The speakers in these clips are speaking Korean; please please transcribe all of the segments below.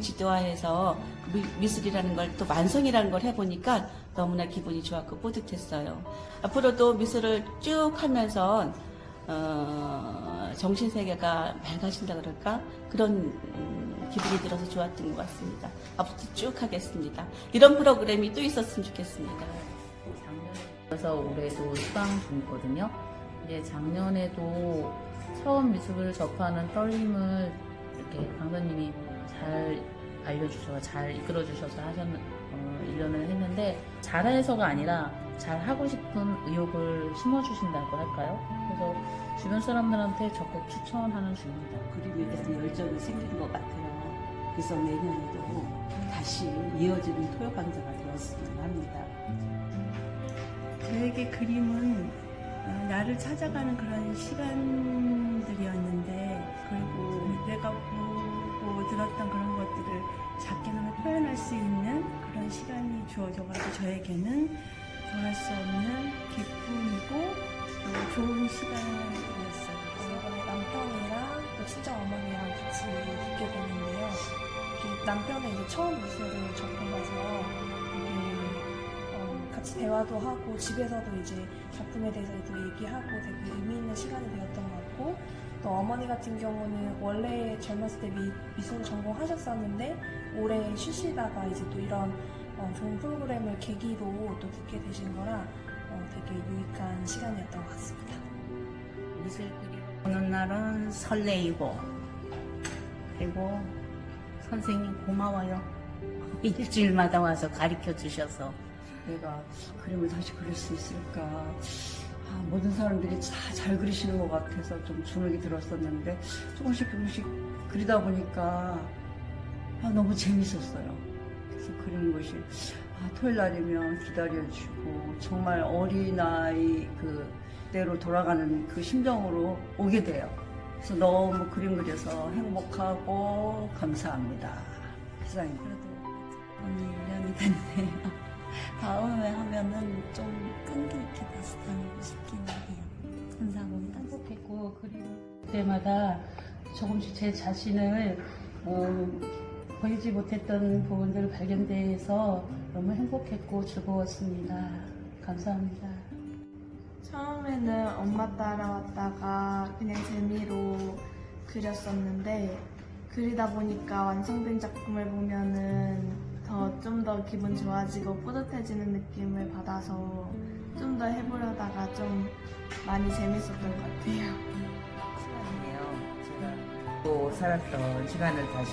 지도하에서 미- 미술이라는 걸또 완성이라는 걸 해보니까 너무나 기분이 좋았고 뿌듯했어요. 앞으로도 미술을 쭉 하면서 어, 정신 세계가 맑아진다 그럴까 그런 음, 기분이 들어서 좋았던 것 같습니다. 앞으로도 쭉 하겠습니다. 이런 프로그램이 또 있었으면 좋겠습니다. 작년에서 올해도 수강 중이거든요. 이제 작년에도 처음 미술을 접하는 떨림을 이렇게 강사님이 잘 알려주셔서 잘 이끌어주셔서 하셨 어, 1년을 했는데 잘해서가 아니라 잘 하고 싶은 의욕을 심어주신다고 할까요? 그래서 주변 사람들한테 적극 추천하는 중입니다. 그림에 대한 열정이 생긴 것 같아요. 그래서 내년에도 다시 이어지는 토요 강사가 되었으면 합니다. 저에게 그림은 어, 나를 찾아가는 그런 시간들이었는데 그리고 내가 들었던 그런 것들을 작게나마 표현할 수 있는 그런 시간이 주어져가지고 저에게는 더할 수 없는 기쁨이고 또 좋은 시간이었어요. 이번에 남편이랑 또 친정 어머니랑 같이 듣게 됐는데요. 남편은 이제 처음 미술을 접해봐서 어, 같이 대화도 하고 집에서도 이제 작품에 대해서도 얘기하고 되게 의미 있는 시간이 되었던 것 같고 또 어머니 같은 경우는 원래 젊었을 때 미, 미술을 전공하셨었는데 올해 쉬시다가 이제 또 이런 어, 좋은 프로그램을 계기로 또 듣게 되신 거라 어, 되게 유익한 시간이었던 것 같습니다. 미술 그림 보는 날은 설레이고 그리고 선생님 고마워요. 일주일마다 와서 가르쳐 주셔서 내가 그림을 다시 그릴 수 있을까. 아, 모든 사람들이 다 잘 그리시는 것 같아서 좀 주눅이 들었었는데 조금씩 조금씩 그리다 보니까 아, 너무 재밌었어요. 그래서 그리는 것이 아, 토요일 날이면 기다려주고 정말 어린아이 그 때로 돌아가는 그 심정으로 오게 돼요. 그래서 너무 그림 그려서 행복하고 감사합니다. 세상에. 그래도 언니 1년이 됐네요. 하면은 좀 끈기 있게 다시 다니고 싶긴 해요. 감사합니다. 행복했고 그릴 때마다 조금씩 제 자신을 어, 보이지 못했던 부분들 발견돼서 너무 행복했고 즐거웠습니다. 감사합니다. 처음에는 엄마 따라왔다가 그냥 재미로 그렸었는데 그리다 보니까 완성된 작품을 보면은 더 좀 더 기분 좋아지고 뿌듯해지는 느낌을 받아서 좀 더 해보려다가 좀 많이 재밌었던 것 같아요. 시간이에요. 제가 또 살았던 시간을 다시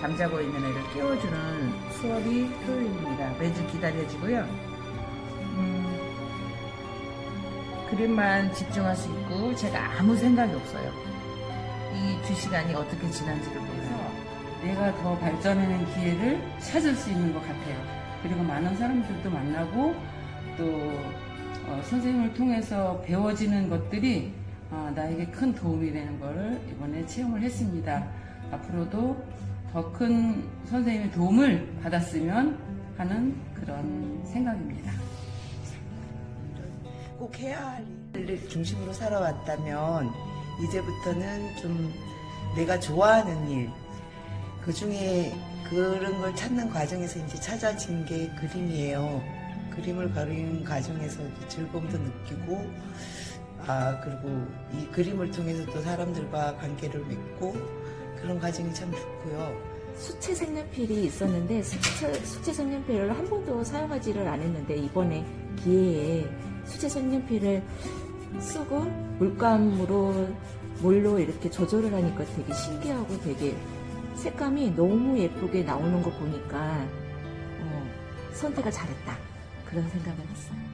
잠자고 있는 애를 깨워주는 수업이 토요일입니다. 매주 기다려지고요. 음, 그림만 집중할 수 있고 제가 아무 생각이 없어요. 이 두 시간이 어떻게 지난지를 보면서 내가 더 발전하는 기회를 찾을 수 있는 것 같아요. 그리고 많은 사람들도 만나고 또 어, 선생님을 통해서 배워지는 것들이 어, 나에게 큰 도움이 되는 것을 이번에 체험을 했습니다. 앞으로도 더 큰 선생님의 도움을 받았으면 하는 그런 생각입니다. 꼭 해야 할 일을 중심으로 살아왔다면 이제부터는 좀 내가 좋아하는 일, 그 중에 그런 걸 찾는 과정에서 이제 찾아진 게 그림이에요. 그림을 그리는 과정에서 즐거움도 느끼고, 아, 그리고 이 그림을 통해서 또 사람들과 관계를 맺고, 그런 과정이 참 좋고요. 수채 색연필이 있었는데 수채, 수채 색연필을 한 번도 사용하지를 않았는데 이번에 기회에 수채 색연필을 쓰고 물감으로 물로 이렇게 조절을 하니까 되게 신기하고 되게 색감이 너무 예쁘게 나오는 거 보니까 어, 선택을 잘했다 그런 생각을 했어요.